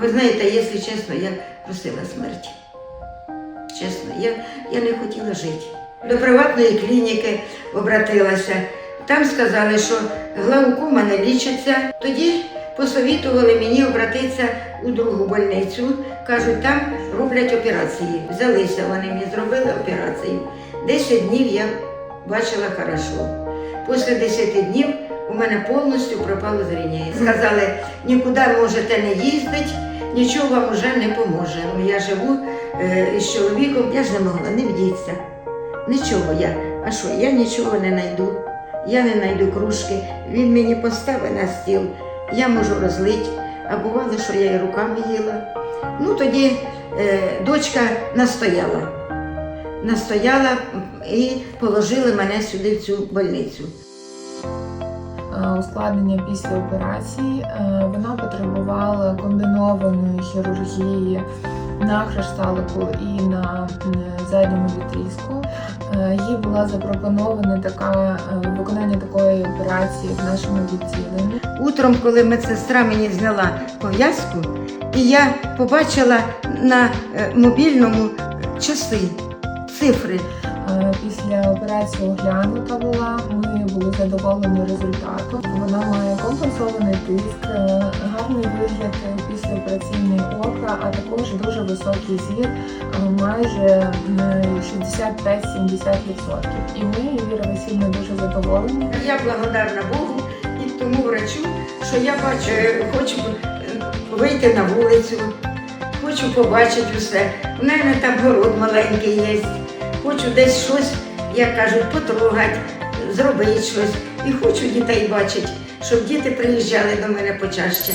Ви знаєте, якщо чесно, я просила смерті. Чесно, я, я не хотіла жити. До приватної клініки обратилася. Там сказали, що глаукома не лічиться. Тоді посовітували мені обратитися у другу больницю. Кажуть, там роблять операції. Взялися вони мені, зробили операцію. Десять днів я бачила хорошо. Після 10 днів у мене повністю пропало зріння. Сказали, нікуди можете не їздити, нічого вам вже не поможе. Ну, Я живу е, з чоловіком, я ж не могла, не вдіться. Нічого я. А що, я нічого не знайду. Я не знайду кружки. Він мені поставить на стіл, я можу розлити. А бувало, що я і руками їла. Ну тоді е, дочка настояла. Настояла і положили мене сюди в цю больницю. Ускладнення після операції. Е, Вона потребувала комбінованої хірургії на хрешталику і на задньому відрізку. Е, Їй була запропонована така е, виконання такої операції в нашому відділенні. Утром, коли медсестра мені зняла пов'язку, і я побачила на мобільному часи, цифри. Після операції оглянута була. Задоволені результатом. Вона має компенсований тиск, е, гарний вигляд післяопераційний ока, а також дуже високий зір, е, майже 65-70%. І ми Віра Васильівна дуже задоволені. Я благодарна Богу і тому врачу, що я бачу, е, хочу е, вийти на вулицю, хочу побачити усе. У мене там город маленький є. Хочу десь щось, як кажуть, потрогати, зробити щось. І хочу дітей бачити, щоб діти приїжджали до мене почаще.